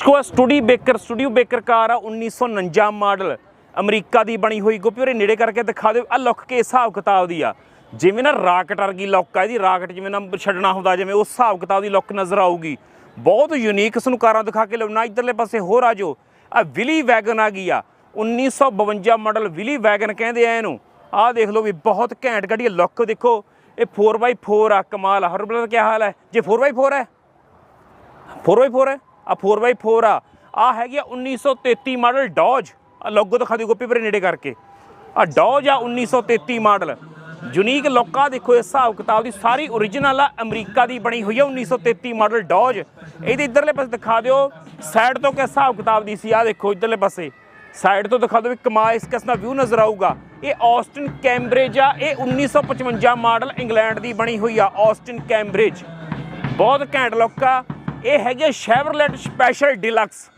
ਸਕੋ Studebaker Studebaker car ਆ 1949 model. America ਦੀ ਬਣੀ ਹੋਈ ਗੋਪੀ ਉਹਰੇ ਨੇੜੇ ਕਰਕੇ ਦਿਖਾ ਦਿਓ। ਆ ਲੁੱਕ ਕੇ ਹਿਸਾਬ ਕਿਤਾਬ ਦੀ ਆ। ਜਿਵੇਂ ਨਾ ਰਾਕਟ ਵਰਗੀ ਲੁੱਕ ਆ, ਇਹਦੀ ਰਾਕਟ ਜਿਵੇਂ ਨਾ ਛੱਡਣਾ ਹੁੰਦਾ, ਜਿਵੇਂ ਉਸ ਹਿਸਾਬ ਕਿਤਾਬ ਦੀ ਲੁੱਕ ਨਜ਼ਰ ਆਊਗੀ। ਬਹੁਤ ਯੂਨੀਕ ਇਸ ਨੂੰ ਕਾਰਾਂ ਦਿਖਾ ਕੇ ਲਿਆਉਣਾ। ਇਧਰਲੇ ਪਾਸੇ ਹੋਰ ਆ ਜੋ ਆ ਵਿਲੀ ਵੈਗਨ ਆ ਗਈ ਆ। 1952 ਮਾਡਲ ਵਿਲੀ ਵੈਗਨ ਕਹਿੰਦੇ ਆ ਇਹਨੂੰ। ਆਹ ਦੇਖ ਲਓ ਵੀ ਬਹੁਤ ਘੈਂਟ ਗੱਡੀ ਲੁੱਕ ਦੇਖੋ, ਇਹ 4x4 ਆ। ਕਮਾਲ ਆ। ਹਰਬਲ ਦਾ ਕੀ ਹਾਲ ਹੈ? ਜੇ 4x4 ਹੈ? 4x4 ਹੈ? ਆ 4x4 ਆ। ਆ ਹੈਗੀ ਆ 1933 ਮਾਡਲ ਡੌਜ ਆ ਲੋਗੋ ਦਿਖਾ ਦਿਓ ਗੋਪੀ ਪਰੇ ਨੇੜੇ ਕਰਕੇ। ਆ ਡੌਜ ਆ 1933 ਮਾਡਲ। ਯੂਨੀਕ ਲੋਕਾ ਦੇਖੋ ਇਸ ਹਿਸਾਬ ਕਿਤਾਬ ਦੀ। ਸਾਰੀ origignal ਆ, ਅਮਰੀਕਾ ਦੀ ਬਣੀ ਹੋਈ ਆ 1933 ਮਾਡਲ ਡੌਜ ਇਹਦੇ ਇਧਰਲੇ ਪਾਸੇ ਦਿਖਾ ਦਿਓ। ਸਾਈਡ ਤੋਂ ਕਿਸ ਹਿਸਾਬ ਕਿਤਾਬ ਦੀ ਸੀ? ਆ ਦੇਖੋ ਇਧਰਲੇ ਪਾਸੇ। ਸਾਈਡ ਤੋਂ ਦਿਖਾ ਦਿਓ ਵੀ ਕਮਾ ਇਸ ਕਿਸ ਦਾ ਵਿਊ ਨਜ਼ਰ ਆਊਗਾ। ਇਹ ਆਸਟਨ ਕੈਂਬਰਿਜ ਆ। ਇਹ 1955 ਮਾਡਲ ਇੰਗਲੈਂਡ ਦੀ ਬਣੀ ਹੋਈ ਆ ਆਸਟਨ ਕੈਂਬਰਿਜ ਬਹੁਤ ਘੈਂਟ ਲੁੱਕ ਆ। ਇਹ ਹੈਗੇ ਸ਼ੈਵਰਲੈਟ ਸਪੈਸ਼ਲ ਡਿਲਕਸ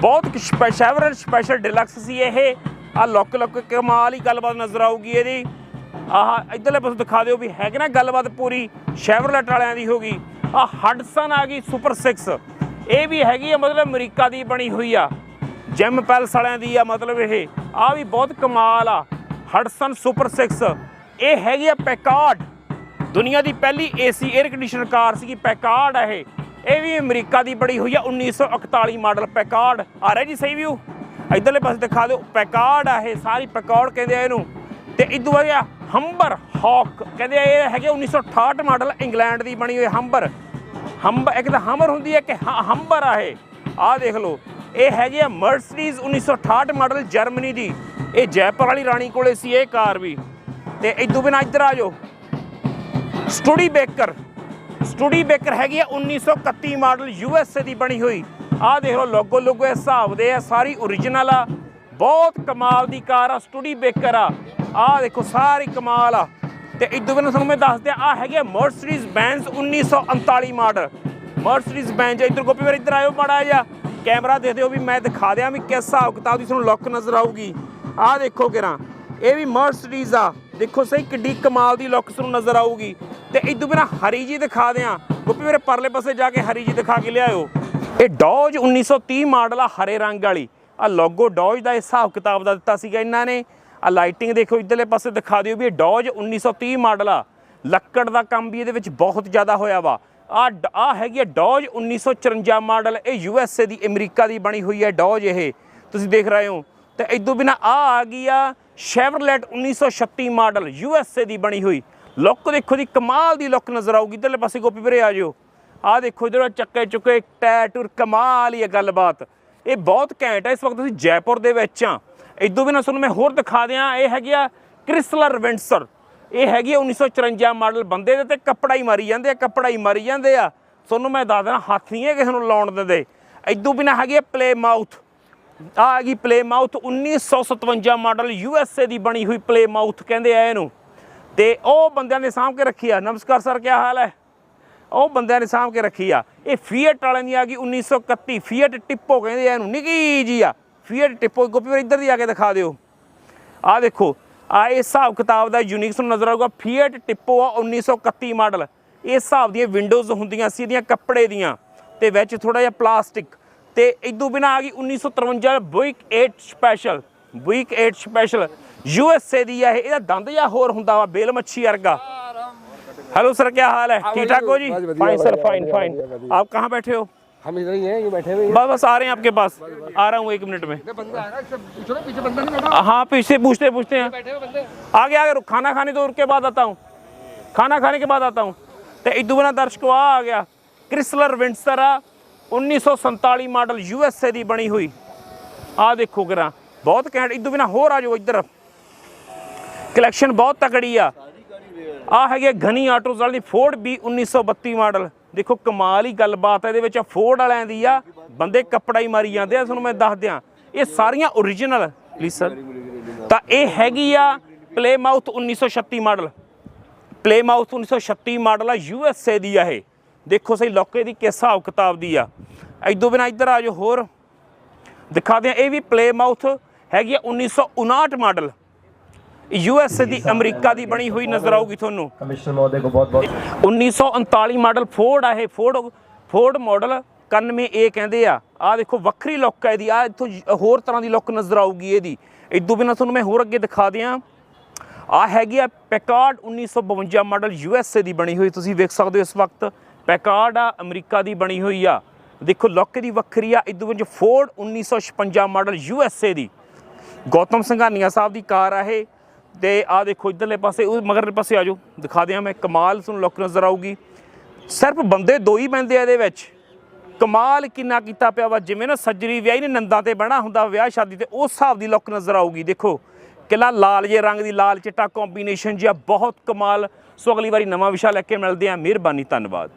ਬਹੁਤ ਸ਼ੈਵਰਲੇਟ ਸਪੈਸ਼ਲ ਡਿਲਕਸ ਸੀ ਇਹ। ਆ ਲੁੱਕ ਲੁੱਕ ਕਮਾਲ ਹੀ ਗੱਲਬਾਤ ਨਜ਼ਰ ਆਊਗੀ ਇਹਦੀ। ਆਹ, ਇਧਰਲੇ ਪਾਸੇ ਦਿਖਾ ਦਿਓ ਵੀ ਹੈਗੇ ਨਾ ਗੱਲਬਾਤ ਪੂਰੀ ਸ਼ੈਵਰਲੈਟ ਵਾਲਿਆਂ ਦੀ ਹੋਗੀ ਆ ਹਡਸਨ ਆ ਗਈ ਸੁਪਰ 6 ਇਹ ਵੀ ਹੈਗੀ ਆ, ਮਤਲਬ ਅਮਰੀਕਾ ਦੀ ਬਣੀ ਹੋਈ ਆ। ਜਿਮ ਪੈਲਸ ਵਾਲਿਆਂ ਦੀ ਆ, ਮਤਲਬ ਇਹ। ਆ ਵੀ ਬਹੁਤ ਕਮਾਲ ਆ ਹਡਸਨ ਸੁਪਰ 6 ਇਹ ਹੈਗੀ ਆ ਪੈਕਾਰਡ ਦੁਨੀਆ ਦੀ ਪਹਿਲੀ ਏਸੀ 에ਅਰ ਕੰਡੀਸ਼ਨਰ ਕਾਰ ਸੀਗੀ ਪੈਕਾਰਡ ਆ ਇਹ। ਇਹ ਵੀ ਅਮਰੀਕਾ ਦੀ ਬੜੀ ਹੋਈ ਆ 1941 ਮਾਡਲ ਪੈਕਾਰਡ। ਆ ਰਿਹਾ ਜੀ ਸਹੀ ਵਿਊ ਇਧਰਲੇ ਪਾਸੇ ਦਿਖਾ ਦਿਓ, ਪੈਕਾਰਡ ਆ ਇਹ, ਸਾਰੀ ਪੈਕਾਰਡ ਕਹਿੰਦੇ ਆ ਇਹਨੂੰ। ਤੇ ਇਦੋਂ ਬਾਅਦ ਆ, ਹੰਬਰ ਹੌਕ। ਕਹਿੰਦੇ ਆ ਇਹ ਹੈਗੇ 1968 ਮਾਡਲ, ਇੰਗਲੈਂਡ ਦੀ ਬਣੀ ਹੋਈ ਹੰਬਰ। ਹੰਬ ਇੱਕ ਤਾਂ ਹਮਰ ਹੁੰਦੀ ਹੈ ਕਿ ਹੰਬਰ ਆ ਇਹ। ਆਹ ਦੇਖ ਲਓ, ਇਹ ਹੈਗੀ ਆ ਮਰਸੀਡੀਜ਼ 1968 ਮਾਡਲ ਜਰਮਨੀ ਦੀ। ਇਹ ਜੈਪੁਰ ਵਾਲੀ ਰਾਣੀ ਕੋਲੇ ਸੀ ਇਹ ਕਾਰ ਵੀ। ਤੇ ਇਦੋਂ ਬਿਨਾ ਇੱਧਰ ਆ ਜਾਓ। ਸਟੂਡੀ ਬੇਕਰ ਸਟੂਡੀ ਬੇਕਰ ਹੈਗੀ ਆ 1931 ਮਾਡਲ ਯੂ ਐਸ ਏ ਦੀ ਬਣੀ ਹੋਈ। ਆਹ ਦੇਖ ਲਓ, ਲੋਗੋ ਲੋਗੋ ਇਸ ਹਿਸਾਬ ਦੇ ਆ, ਸਾਰੀ origignal ਆ। ਬਹੁਤ ਕਮਾਲ ਦੀ ਕਾਰ ਆ, ਸਟੂਡੀ ਬੇਕਰ ਆ। ਆਹ ਦੇਖੋ, ਸਾਰੀ ਕਮਾਲ ਆ। ਤੇ ਇਦੋਂ ਬਿਨਾਂ ਤੁਹਾਨੂੰ ਮੈਂ ਦੱਸ ਦਿਆਂ, ਆ ਹੈਗੀ ਆ Mercedes Benz 1939 model. Mercedes Benz ਇੱਧਰ ਗੋਪੀ ਵੀਰ, ਇੱਧਰ ਆਇਓ ਮਾੜਾ ਜਿਹਾ। ਕੈਮਰਾ ਦੇ ਦਿਓ ਵੀ ਮੈਂ ਦਿਖਾ ਦਿਆਂ ਵੀ ਕਿਸ ਹਿਸਾਬ ਕਿਤਾਬ ਦੀ ਤੁਹਾਨੂੰ ਲੁੱਕ ਨਜ਼ਰ ਆਊਗੀ। ਆਹ ਦੇਖੋ ਕਿਰਾਂ, ਇਹ ਵੀ ਮਰਸੀਡੀਜ਼ ਆ। ਦੇਖੋ ਸਹੀ ਕਿੱਡੀ ਕਮਾਲ ਦੀ ਲੁੱਕ ਤੁਹਾਨੂੰ ਨਜ਼ਰ ਆਊਗੀ। ਤੇ ਇਦੋਂ ਬਿਨਾ ਹਰੀ ਜੀ ਦਿਖਾ ਦਿਆਂ। ਗੋਪੀ ਮੇਰੇ ਪਰਲੇ ਪਾਸੇ ਜਾ ਕੇ ਹਰੀ ਜੀ ਦਿਖਾ ਕੇ ਲਿਆਇਓ। ਇਹ ਡੌਜ 1930 ਮਾਡਲ ਆ ਹਰੇ ਰੰਗ ਵਾਲੀ। ਆ ਲੋਗੋ ਡੌਜ ਦਾ ਹਿਸਾਬ ਕਿਤਾਬ ਦਾ ਦਿੱਤਾ ਸੀਗਾ ਇਹਨਾਂ ਨੇ। ਆ ਲਾਈਟਿੰਗ ਦੇਖੋ ਇਧਰਲੇ ਪਾਸੇ ਦਿਖਾ ਦਿਓ ਵੀ ਇਹ ਡੌਜ 1930 ਮਾਡਲ ਆ। ਲੱਕੜ ਦਾ ਕੰਮ ਵੀ ਇਹਦੇ ਵਿੱਚ ਬਹੁਤ ਜ਼ਿਆਦਾ ਹੋਇਆ ਵਾ। ਆ ਆ ਹੈਗੀ ਆ ਡੌਜ 1954 ਮਾਡਲ। ਇਹ ਯੂ ਐਸ ਏ ਦੀ, ਅਮਰੀਕਾ ਦੀ ਬਣੀ ਹੋਈ ਹੈ ਡੌਜ ਇਹ। ਤੁਸੀਂ ਦੇਖ ਰਹੇ ਹੋ। ਤੇ ਇਦੋਂ ਬਿਨਾ ਆ ਆ ਗਈ ਆ Chevrolet 1936 model U S A ਦੀ ਬਣੀ ਹੋਈ। ਲੁੱਕ ਦੇਖੋ ਦੀ ਕਮਾਲ ਦੀ ਲੁੱਕ ਨਜ਼ਰ ਆਊਗੀ। ਇਧਰਲੇ ਪਾਸੇ ਗੋਪੀ ਵੀਰੇ, ਆ ਜਿਓ। ਆ ਦੇਖੋ ਇਧਰ ਚੱਕੇ ਚੁੱਕੇ ਟੈਟੂਰ ਕਮਾਲ ਹੀ ਹੈ ਗੱਲਬਾਤ। ਇਹ ਬਹੁਤ ਘੈਂਟ ਹੈ। ਇਸ ਵਕਤ ਅਸੀਂ ਜੈਪੁਰ ਦੇ ਵਿੱਚ ਆ ਇਦੋਂ ਬਿਨਾ ਤੁਹਾਨੂੰ ਮੈਂ ਹੋਰ ਦਿਖਾ ਦਿਆਂ, ਇਹ ਹੈਗੀ ਆ ਕ੍ਰਿਸਲਰ ਵਿੰਸਰ ਇਹ ਹੈਗੀ ਆ 1954 ਮਾਡਲ ਬੰਦੇ ਦੇ ਤੇ ਕੱਪੜਾ ਹੀ ਮਾਰੀ ਜਾਂਦੇ ਆ, ਕੱਪੜਾ ਹੀ ਮਾਰੀ ਜਾਂਦੇ ਆ। ਤੁਹਾਨੂੰ ਮੈਂ ਦੱਸ ਦਿੰਦਾ ਹੱਥ ਨਹੀਂ ਹੈ ਕਿਸੇ ਨੂੰ ਲਾਉਣ ਦਿੰਦੇ। ਇਦੋਂ ਬਿਨਾ ਹੈਗੀ ਆ ਪਲੇ ਮਾਊਥ ਆ ਹੈਗੀ Plymouth 1957 model U S A ਦੀ ਬਣੀ ਹੋਈ ਪਲੇ ਮਾਊਥ ਕਹਿੰਦੇ ਆ ਇਹਨੂੰ। ਤੇ ਉਹ ਬੰਦਿਆਂ ਨੇ ਸਾਂਭ ਕੇ ਰੱਖੀ ਆ। ਨਮਸਕਾਰ ਸਰ ਕੀ ਹਾਲ ਹੈ? ਉਹ ਬੰਦਿਆਂ ਨੇ ਸਾਂਭ ਕੇ ਰੱਖੀ ਆ। ਇਹ ਫੀਅਟ ਵਾਲਿਆਂ ਦੀ ਆ ਗਈ 1931 ਫੀਅਟ ਟਿੱਪੋ ਕਹਿੰਦੇ ਆ ਇਹਨੂੰ, ਨਿੱਕੀ ਜੀ ਆ। ਫੀਅਟ ਟਿੱਪੋ, ਗੋਪੀ ਵੀਰ ਇੱਧਰ ਦੀ ਆ ਕੇ ਦਿਖਾ ਦਿਓ। ਆ ਦੇਖੋ ਆ ਇਹ ਹਿਸਾਬ ਕਿਤਾਬ ਦਾ ਯੂਨੀਕ ਤੁਹਾਨੂੰ ਨਜ਼ਰ ਆਊਗਾ। ਫੀਐਟ ਟਿੱਪੋ ਆ 1931 ਮਾਡਲ। ਇਸ ਹਿਸਾਬ ਦੀਆਂ ਵਿੰਡੋਜ਼ ਹੁੰਦੀਆਂ ਸੀ, ਇਹਦੀਆਂ ਕੱਪੜੇ ਦੀਆਂ। ਤੇ ਵਿੱਚ ਥੋੜਾ ਜਿਹਾ ਪਲਾਸਟਿਕ ਤੇ ਇਦੋਂ ਬਿਨਾ ਆ ਗਈ 1953 Buick 8 special Buick 8 special you S A ਦੀ ਆ ਇਹ ਇਹਦਾ ਦੰਦ ਜਾਂ ਹੋਰ ਹੁੰਦਾ ਵਾ ਬੇਲ ਮੱਛੀ ਵਰਗਾ हेलो सर क्या हाल है ठीक ठाक हो जी बस बढ़िया, फाइन सर बढ़िया, फाइन बढ़िया, फाइन बढ़िया, बढ़िया। आप कहाँ बैठे हो हम इधर ही हैं ये बैठे हुए हैं बस बस आ रहे हैं आपके पास आ रहा हूँ एक मिनट में ये बंदा आ रहा है इससे पूछो ना पीछे बंदा नहीं बैठा हाँ पीछे पूछते पूछते हैं बैठे हुए बंदे आगे आगे रुक खाना खाने दो के बाद आता हूँ खाना खाने के बाद आता हूँ तो इदू बिना दर्शकों आ आ गया Chrysler Windsor uh 1947 model U S A ਦੀ ਬਣੀ ਹੋਈ ਆ ਦੇਖੋ ਕਰਾਂ ਬਹੁਤ ਘੈਂਟ ਇਦੋਂ ਬਿਨਾ ਹੋਰ ਆ ਜਾਓ ਇੱਧਰ ਕਲੈਕਸ਼ਨ ਬਹੁਤ ਤਕੜੀ ਆ। ਆ ਹੈਗੇ ਘਨੀ ਆਟੋਜ਼ ਵਾਲੀ ਫੋਰਡ ਬੀ 1932 ਮਾਡਲ। ਦੇਖੋ ਕਮਾਲ ਹੀ ਗੱਲਬਾਤ ਹੈ ਇਹਦੇ ਵਿੱਚ ਫੋਰਡ ਵਾਲਿਆਂ ਦੀ ਆ, ਬੰਦੇ ਕੱਪੜਾ ਹੀ ਮਾਰੀ ਜਾਂਦੇ ਆ, ਤੁਹਾਨੂੰ ਮੈਂ ਦੱਸ ਦਿਆਂ। ਇਹ ਸਾਰੀਆਂ origignal ਪਲੀਜ਼ ਸਰ ਤਾਂ ਇਹ ਹੈਗੀ ਆ Plymouth 1936 model. Plymouth 1936 model ਆ ਯੂ ਐਸ ਏ ਦੀ ਆ ਇਹ। ਦੇਖੋ ਸਹੀ, ਲੋਕੇ ਦੀ ਕਿਸ ਹਿਸਾਬ ਕਿਤਾਬ ਦੀ ਆ। ਇਦੋਂ ਬਿਨਾ ਇੱਧਰ ਆ ਜਾਓ ਹੋਰ। ਦਿਖਾ ਦਿਆਂ, ਇਹ ਵੀ ਪਲੇ ਮਾਊਥ ਹੈਗੀ ਆ 1959 ਮਾਡਲ। ਯੂ ਯੂਐਸਏ ਦੀ ਅਮਰੀਕਾ ਦੀ ਬਣੀ ਹੋਈ ਨਜ਼ਰ ਆਊਗੀ ਤੁਹਾਨੂੰ। ਕਮਿਸ਼ਨਰ ਮਹੋਦय ਕੋ ਬਹੁਤ ਬਹੁਤ 1939 ਮਾਡਲ ਫੋਰਡ ਆ ਇਹ ਫੋਰਡ ਫੋਰਡ ਮਾਡਲ 91A ਕਹਿੰਦੇ ਆ। ਆ ਦੇਖੋ ਵੱਖਰੀ ਲੁੱਕ ਹੈ ਇਹਦੀ। ਆ ਇੱਥੋਂ ਹੋਰ ਤਰ੍ਹਾਂ ਦੀ ਲੁੱਕ ਨਜ਼ਰ ਆਊਗੀ ਇਹਦੀ। ਇਦੋਂ ਬਿਨਾ ਤੁਹਾਨੂੰ ਮੈਂ ਹੋਰ ਅੱਗੇ ਦਿਖਾ ਦਿਆਂ। ਆ ਹੈਗੀ ਆ ਪੈਕਾਰਡ 1952 ਮਾਡਲ ਯੂ ਯੂਐਸਏ ਦੀ ਬਣੀ ਹੋਈ। ਤੁਸੀਂ ਵੇਖ ਸਕਦੇ ਹੋ ਇਸ ਵਕਤ ਪੈਕਾਰਡ ਆ ਅਮਰੀਕਾ ਦੀ ਬਣੀ ਹੋਈ ਆ। ਦੇਖੋ ਲੁੱਕ ਦੀ ਵੱਖਰੀ ਆ। ਇਦੋਂ ਵਿੱਚ ਫੋਰਡ 1956 ਮਾਡਲ ਯੂ ਯੂਐਸਏ ਦੀ। ਗੌਤਮ ਸੰਘਾਨੀਆ ਸਾਹਿਬ ਦੀ ਕਾਰ ਆ ਇਹ। ਤੇ ਆ ਦੇਖੋ ਇਧਰਲੇ ਪਾਸੇ, ਉਹ ਮਗਰਲੇ ਪਾਸੇ ਆ ਜਾਓ। ਦਿਖਾ ਦਿਆਂ ਮੈਂ, ਕਮਾਲ ਤੁਹਾਨੂੰ ਲੁੱਕ ਨਜ਼ਰ ਆਊਗੀ। ਸਿਰਫ ਬੰਦੇ ਦੋ ਹੀ ਬੰਦੇ ਆ ਇਹਦੇ ਵਿੱਚ। ਕਮਾਲ ਕਿੰਨਾ ਕੀਤਾ ਪਿਆ ਵਾ, ਜਿਵੇਂ ਨਾ ਸੱਜਰੀ ਵਿਆਹੀ ਨੇ ਨੰਦਾਂ ਤੇ ਬਹਿਣਾ ਹੁੰਦਾ, ਵਿਆਹ ਸ਼ਾਦੀ ਤੇ, ਉਸ ਹਿਸਾਬ ਦੀ ਲੁੱਕ ਨਜ਼ਰ ਆਊਗੀ। ਦੇਖੋ, ਕਿਲਾ ਲਾਲ ਜੇ ਰੰਗ ਦੀ, ਲਾਲ ਚਿੱਟਾ ਕੰਬੀਨੇਸ਼ਨ ਜਿਹਾ, ਬਹੁਤ ਕਮਾਲ। ਸੋ ਅਗਲੀ ਵਾਰੀ ਨਵਾਂ ਵਿਸ਼ਾ ਲੈ ਕੇ ਮਿਲਦੇ ਆ ਮਿਹਰਬਾਨੀ, ਧੰਨਵਾਦ।